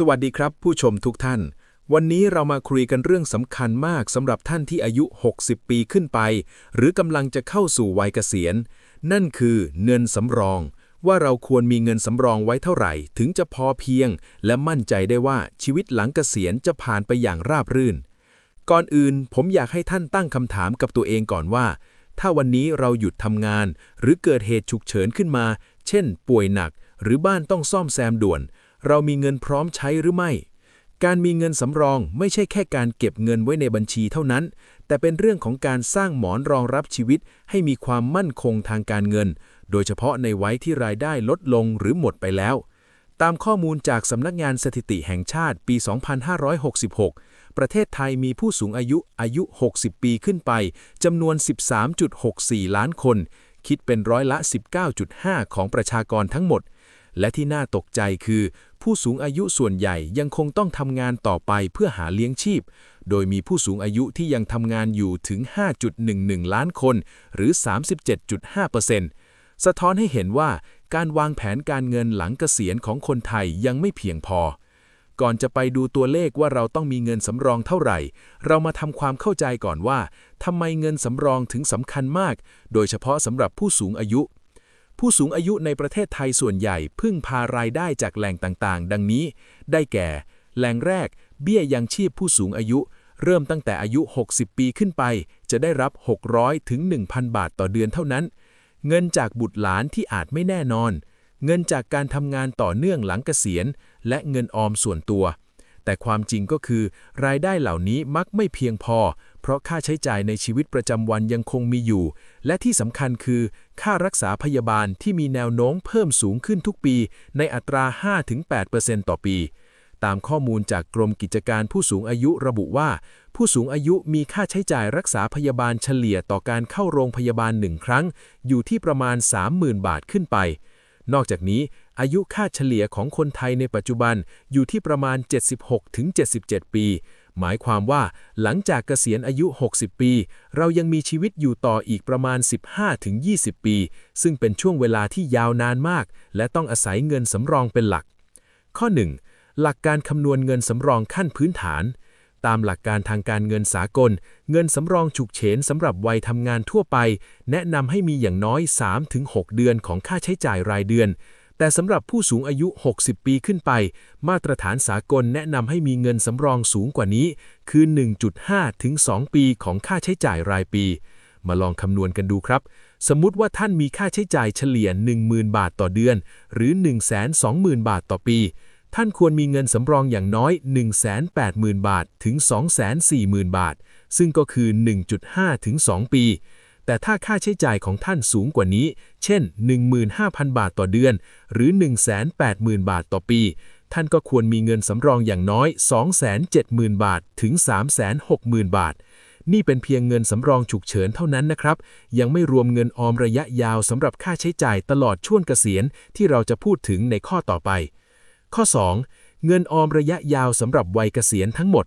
สวัสดีครับ ผู้ชมทุกท่าน วันนี้เรามาคุยกันเรื่องสำคัญมากสำหรับท่านที่อายุ 60 ปีขึ้นไป หรือกำลังจะเข้าสู่วัยเกษียณ นั่นคือเงินสำรอง ว่าเราควรมีเงินสำรองไว้เท่าไหร่ ถึงจะพอเพียง และมั่นใจได้ว่าชีวิตหลังเกษียณจะผ่านไปอย่างราบรื่น ก่อนอื่นผมอยากให้ท่านตั้งคำถามกับตัวเองก่อนว่า ถ้าวันนี้เราหยุดทำงาน หรือเกิดเหตุฉุกเฉินขึ้นมา เช่น ป่วยหนัก หรือบ้านต้องซ่อมแซมด่วน เรามีเงินพร้อมใช้หรือไม่ การมีเงินสำรองไม่ใช่แค่การเก็บเงินไว้ในบัญชีเท่านั้น แต่เป็นเรื่องของการสร้างหมอนรองรับชีวิต ให้มีความมั่นคงทางการเงิน โดยเฉพาะในไว้ที่รายได้ลดลงหรือหมดไปแล้ว ตามข้อมูลจากสำนักงานสถิติแห่งชาติปี 2566 ประเทศไทยมีผู้สูงอายุอายุ 60 ปีขึ้นไปจำนวน 13.64 ล้านคน คิดเป็นร้อยละ 19.5 ของประชากรทั้งหมด และที่น่าตกใจคือ ผู้สูงอายุส่วนใหญ่ยังคงต้องทำงานต่อไปเพื่อหาเลี้ยงชีพ โดยมีผู้สูงอายุที่ยังทำงานอยู่ถึง 5.11 ล้านคน หรือ 37.5%สะท้อนให้เห็นว่าการวางแผนการเงินหลังเกษียณของคนไทยยังไม่เพียงพอ ก่อนจะไปดูตัวเลขว่าเราต้องมีเงินสำรองเท่าไหร่ เรามาทำความเข้าใจก่อนว่าทำไมเงินสำรองถึงสำคัญมาก โดยเฉพาะสำหรับผู้สูงอายุ ผู้สูงอายุในประเทศไทยส่วนใหญ่พึ่งพารายได้จากแหล่งต่างๆ ดังนี้ ได้แก่ แหล่งแรก เบี้ยยังชีพผู้สูงอายุ เริ่มตั้งแต่อายุ 60 ปีขึ้นไป จะได้รับ 600 ถึง 1,000 บาทต่อเดือนเท่านั้น เงินจากบุตรหลานที่อาจไม่แน่นอน เงินจากการทำงานต่อเนื่องหลังเกษียณ และเงินออมส่วนตัว แต่ความจริงก็คือ รายได้เหล่านี้มักไม่เพียงพอ เพราะค่าใช้จ่ายในชีวิตประจำวันยังคงมีอยู่ และที่สำคัญคือ ค่ารักษาพยาบาลที่มีแนวโน้มเพิ่มสูงขึ้นทุกปี ในอัตรา 5-8%ต่อปี ตามข้อมูลจากกรมกิจการผู้สูงอายุระบุว่า ผู้สูงอายุมีค่าใช้จ่ายรักษาพยาบาลเฉลี่ยต่อการเข้าโรงพยาบาลหนึ่งครั้ง อยู่ที่ประมาณ 30,000 บาทขึ้นไปนอกจากนี้ อายุค่าเฉลี่ยของคนไทยในปัจจุบันอยู่ที่ประมาณ 76-77 ปี หมายความว่าหลังจากเกษียณอายุ 60 ปี เรายังมีชีวิตอยู่ต่ออีกประมาณ 15-20 ปี ซึ่งเป็นช่วงเวลาที่ยาวนานมาก และต้องอาศัยเงินสำรองเป็นหลัก ข้อ 1. หลักการคำนวณเงินสำรองขั้นพื้นฐาน ตามหลักการทางการเงินสากล เงินสำรองฉุกเฉินสำหรับวัยทำงานทั่วไป แนะนำให้มีอย่างน้อย 3-6 เดือนของค่าใช้จ่ายรายเดือน แต่สำหรับผู้สูงอายุ 60 ปีขึ้นไป มาตรฐานสากลแนะนำให้มีเงินสำรองสูงกว่านี้ คือ 1.5-2ปีของค่าใช้จ่ายรายปี มาลองคำนวณกันดูครับ สมมุติว่าท่านมีค่าใช้จ่ายเฉลี่ย 10,000 บาทต่อเดือน หรือ 120,000 บาทต่อปี ท่านควรมีเงินสำรองอย่างน้อย 180,000 บาทถึง 240,000 บาท ซึ่งก็คือ 1.5 ถึง 2 ปี แต่ถ้าค่าใช้จ่ายของท่านสูงกว่านี้ เช่น 15,000 บาทต่อเดือน หรือ 180,000 บาทต่อปี ท่านก็ควรมีเงินสำรองอย่างน้อย 270,000 บาทถึง 360,000 บาท นี่เป็นเพียงเงินสำรองฉุกเฉินเท่านั้นนะครับ ยังไม่รวมเงินออมระยะยาวสำหรับค่าใช้จ่ายตลอดช่วงเกษียณที่เราจะพูดถึงในข้อต่อไป ข้อ 2. เงินออมระยะยาวสำหรับวัยเกษียณทั้งหมด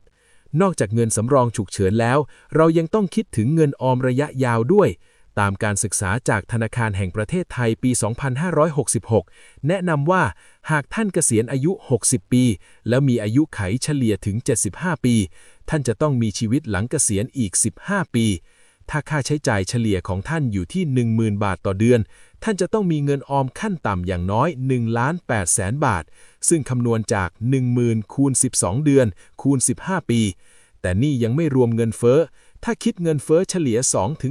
นอกจากเงินสำรองฉุกเฉินแล้ว เรายังต้องคิดถึงเงินออมระยะยาวด้วย ตามการศึกษาจากธนาคารแห่งประเทศไทยปี 2566 แนะนำว่าหากท่านเกษียณอายุ 60 ปี แล้วมีอายุไขเฉลี่ยถึง 75 ปี ท่านจะต้องมีชีวิตหลังเกษียณอีก 15 ปี ถ้าค่าใช้จ่ายเฉลี่ยของท่านอยู่ที่ 10,000 บาทต่อเดือน ท่านจะต้องมีเงินออมขั้นต่ำอย่างน้อย1ล้าน8แสนบาท ซึ่งคำนวณจาก 10,000 คูณ 12 เดือน คูณ 15 ปี แต่นี่ยังไม่รวมเงินเฟ้อ ถ้าคิดเงินเฟ้อเฉลี่ย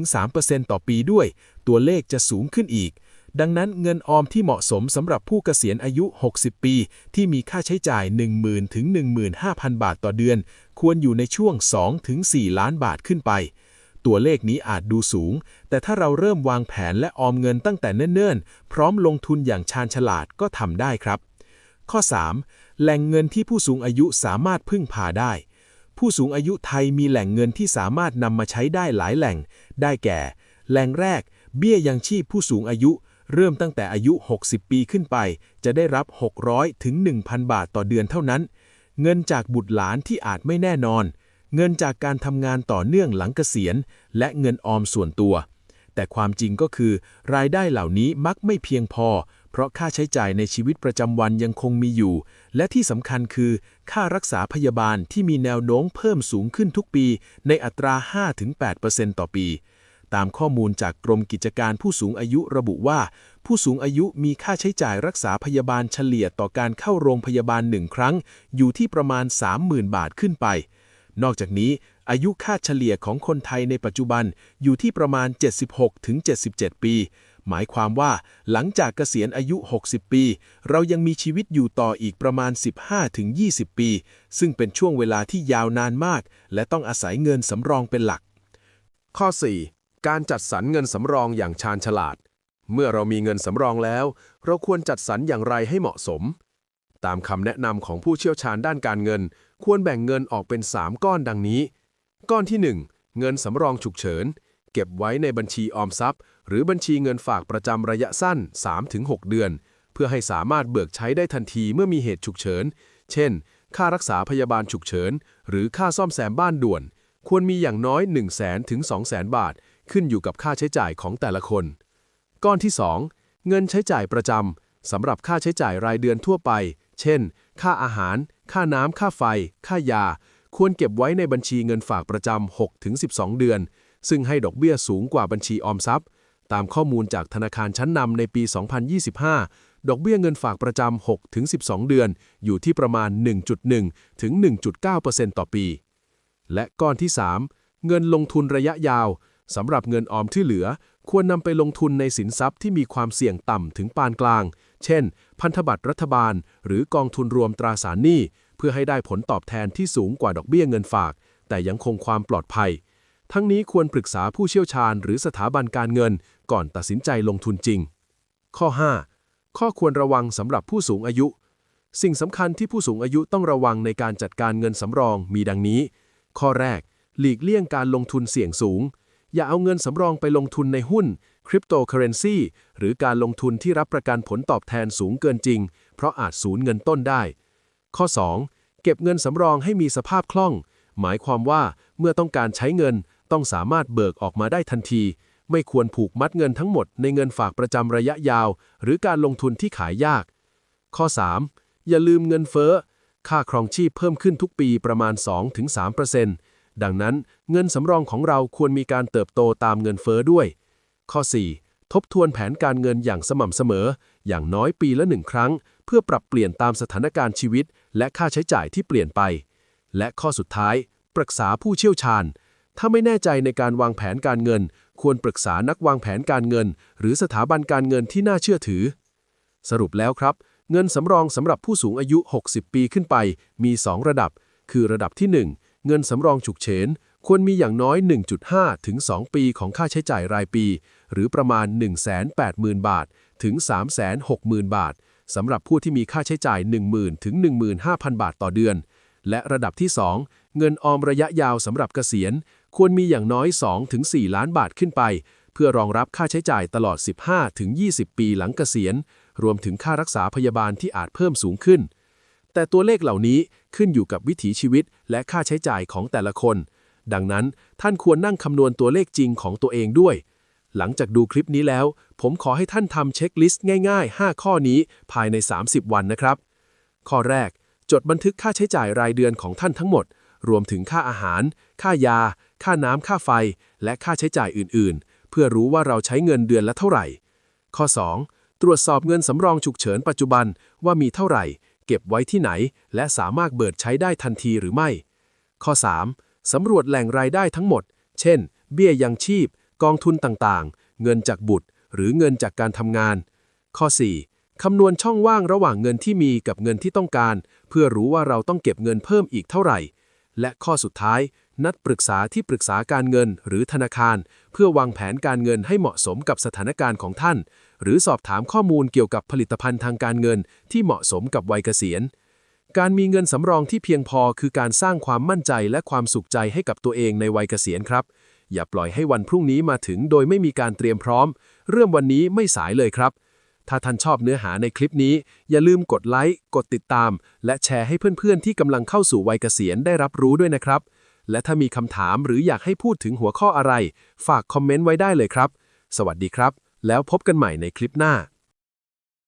2-3%ต่อปีด้วย ตัวเลขจะสูงขึ้นอีก ดังนั้นเงินออมที่เหมาะสมสำหรับผู้เกษียณอายุ 60 ปี ที่มีค่าใช้จ่าย 10,000 ถึง 15,000 บาทต่อเดือน ควรอยู่ในช่วง 2-4 ล้านบาทขึ้นไป ตัวเลขนี้อาจดูสูง แต่ถ้าเราเริ่มวางแผนและออมเงินตั้งแต่เนิ่นๆ พร้อมลงทุนอย่างชาญฉลาดก็ทำได้ครับ ข้อ 3. แหล่งเงินที่ผู้สูงอายุสามารถพึ่งพาได้ ผู้สูงอายุไทยมีแหล่งเงินที่สามารถนำมาใช้ได้หลายแหล่ง ได้แก่ แหล่งแรก เบี้ยยังชีพผู้สูงอายุ เริ่มตั้งแต่อายุ 60 ปีขึ้นไป จะได้รับ 600 ถึง 1,000 บาทต่อเดือนเท่านั้น เงินจากบุตรหลานที่อาจไม่แน่นอน เงินจากการทำงานต่อเนื่องหลังเกษียณ และเงินออมส่วนตัว แต่ความจริงก็คือ รายได้เหล่านี้มักไม่เพียงพอ เพราะค่าใช้จ่ายในชีวิตประจำวันยังคงมีอยู่ และที่สำคัญคือ ค่ารักษาพยาบาลที่มีแนวโน้มเพิ่มสูงขึ้นทุกปี ในอัตรา 5-8%ต่อปี ตามข้อมูลจากกรมกิจการผู้สูงอายุระบุว่า ผู้สูงอายุมีค่าใช้จ่ายรักษาพยาบาลเฉลี่ยต่อการเข้าโรงพยาบาลหนึ่งครั้ง อยู่ที่ประมาณ 30,000 บาทขึ้นไป นอกจากนี้ อายุค่าเฉลี่ยของคนไทยในปัจจุบันอยู่ที่ประมาณ 76-77 ปี หมายความว่าหลังจากเกษียณอายุ 60 ปี เรายังมีชีวิตอยู่ต่ออีกประมาณ 15-20 ปี ซึ่งเป็นช่วงเวลาที่ยาวนานมาก และต้องอาศัยเงินสำรองเป็นหลัก ข้อ 4. การจัดสรรเงินสำรองอย่างชาญฉลาด เมื่อเรามีเงินสำรองแล้ว เราควรจัดสรรอย่างไรให้เหมาะสม ตามคำแนะนำของผู้เชี่ยวชาญด้านการเงิน ควรแบ่งเงินออกเป็น 3 ก้อนดังนี้ ก้อนที่ 1 เงินสำรองฉุกเฉิน เก็บไว้ในบัญชีออมทรัพย์ หรือบัญชีเงินฝากประจำระยะสั้น 3-6 เดือน เพื่อให้สามารถเบิกใช้ได้ทันทีเมื่อมีเหตุฉุกเฉิน เช่น ค่ารักษาพยาบาลฉุกเฉิน หรือค่าซ่อมแซมบ้านด่วน ควรมีอย่างน้อย 1 0 0 0 0แถึง2 0 0 0 0บาท ขึ้นอยู่กับค่าใช้จ่ายของแต่ละคน ก้อนที่ 2 เงินใช้จ่ายประจำสำหรับค่าใช้จ่ายรายเดือนทั่วไป เช่น ค่าอาหาร ค่าน้ำ ค่าไฟ ค่ายา ควรเก็บไว้ในบัญชีเงินฝากประจำ 6-12 เดือน ซึ่งให้ดอกเบี้ยสูงกว่าบัญชีออมทรัพย์ ตามข้อมูลจากธนาคารชั้นนำในปี 2025 ดอกเบี้ยเงินฝากประจำ 6-12 เดือน อยู่ที่ประมาณ 1.1 ถึง 1.9%ต่อปี และก้อนที่ 3 เงินลงทุนระยะยาวสำหรับเงินออมที่เหลือ ควรนำไปลงทุนในสินทรัพย์ที่มีความเสี่ยงต่ำถึงปานกลาง เช่น พันธบัตรรัฐบาล หรือกองทุนรวมตราสารหนี้ เพื่อให้ได้ผลตอบแทนที่สูงกว่าดอกเบี้ยเงินฝาก แต่ยังคงความปลอดภัย ทั้งนี้ควรปรึกษาผู้เชี่ยวชาญหรือสถาบันการเงิน ก่อนตัดสินใจลงทุนจริง ข้อ 5 ข้อควรระวังสำหรับผู้สูงอายุ สิ่งสำคัญที่ผู้สูงอายุต้องระวังในการจัดการเงินสำรองมีดังนี้ ข้อแรก หลีกเลี่ยงการลงทุนเสี่ยงสูง อย่าเอาเงินสำรองไปลงทุนในหุ้น คริปโตเคอเรนซีหรือการลงทุนที่รับประกันผลตอบแทนสูงเกินจริง เพราะอาจสูญเงินต้นได้ ข้อ 2. เก็บเงินสำรองให้มีสภาพคล่อง หมายความว่าเมื่อต้องการใช้เงินต้องสามารถเบิกออกมาได้ทันที ไม่ควรผูกมัดเงินทั้งหมดในเงินฝากประจำระยะยาว หรือการลงทุนที่ขายยาก ข้อ 3. อย่าลืมเงินเฟ้อ ค่าครองชีพเพิ่มขึ้นทุกปีประมาณ 2-3%ดังนั้นเงินสำรองของเราควรมีการเติบโตตามเงินเฟ้อด้วย ข้อ 4. ทบทวนแผนการเงินอย่างสม่ำเสมอ อย่างน้อยปีละหนึ่งครั้ง เพื่อปรับเปลี่ยนตามสถานการณ์ชีวิต และค่าใช้จ่ายที่เปลี่ยนไป และข้อสุดท้าย ปรึกษาผู้เชี่ยวชาญ ถ้าไม่แน่ใจในการวางแผนการเงิน ควรปรึกษานักวางแผนการเงิน หรือสถาบันการเงินที่น่าเชื่อถือ สรุปแล้วครับ เงินสำรองสำหรับผู้สูงอายุ 60 ปีขึ้นไป มี 2 ระดับ คือระดับที่ 1 เงินสำรองฉุกเฉินควรมีอย่างน้อย 1.5 ถึง 2 ปีของค่าใช้จ่ายรายปี หรือประมาณ 180,000 บาท ถึง 360,000 บาทสำหรับผู้ที่มีค่าใช้จ่าย 10,000 ถึง 15,000 บาทต่อเดือน และระดับที่ 2 เงินออมระยะยาวสำหรับเกษียณ ควรมีอย่างน้อย2ถึง4ล้านบาทขึ้นไป เพื่อรองรับค่าใช้จ่ายตลอด 15ถึง20 ปีหลังเกษียณ รวมถึงค่ารักษาพยาบาลที่อาจเพิ่มสูงขึ้น แต่ตัวเลขเหล่านี้ขึ้นอยู่กับวิถีชีวิตและค่าใช้จ่ายของแต่ละคน ดังนั้นท่านควรนั่งคำนวณตัวเลขจริงของตัวเองด้วย หลังจากดูคลิปนี้แล้ว ผมขอให้ท่านทำเช็คลิสต์ง่าย ๆ 5 ข้อนี้ภายใน 30 วันนะครับ ข้อแรก จดบันทึกค่าใช้จ่ายรายเดือนของท่านทั้งหมด รวมถึงค่าอาหาร ค่ายา ค่าน้ำค่าไฟ และค่าใช้จ่ายอื่นๆ เพื่อรู้ว่าเราใช้เงินเดือนละเท่าไหร่ ข้อ 2. ตรวจสอบเงินสำรองฉุกเฉินปัจจุบันว่ามีเท่าไหร่ เก็บไว้ที่ไหน และสามารถเบิดใช้ได้ทันทีหรือไม่ ข้อ 3. สำรวจแหล่งรายได้ทั้งหมด เช่น เบี้ยยังชีพ กองทุนต่างๆ เงินจากบุตร หรือเงินจากการทำงาน ข้อ 4. คำนวณช่องว่างระหว่างเงินที่มีกับเงินที่ต้องการ เพื่อรู้ว่าเราต้องเก็บเงินเพิ่มอีกเท่าไหร่ และข้อสุดท้าย นัดปรึกษาที่ปรึกษาการเงินหรือธนาคาร เพื่อวางแผนการเงินให้เหมาะสมกับสถานการณ์ของท่าน หรือสอบถามข้อมูลเกี่ยวกับผลิตภัณฑ์ทางการเงินที่เหมาะสมกับวัยเกษียณการมีเงินสำรองที่เพียงพอคือการสร้างความมั่นใจและความสุขใจให้กับตัวเองในวัยเกษียณครับ อย่าปล่อยให้วันพรุ่งนี้มาถึงโดยไม่มีการเตรียมพร้อม เริ่มวันนี้ไม่สายเลยครับ ถ้าท่านชอบเนื้อหาในคลิปนี้ อย่าลืมกดไลค์ กดติดตาม และแชร์ให้เพื่อนๆ ที่กำลังเข้าสู่วัยเกษียณได้รับรู้ด้วยนะครับ และถ้ามีคำถามหรืออยากให้พูดถึงหัวข้ออะไร ฝากคอมเมนต์ไว้ได้เลยครับ สวัสดีครับ แล้วพบกันใหม่ในคลิปหน้า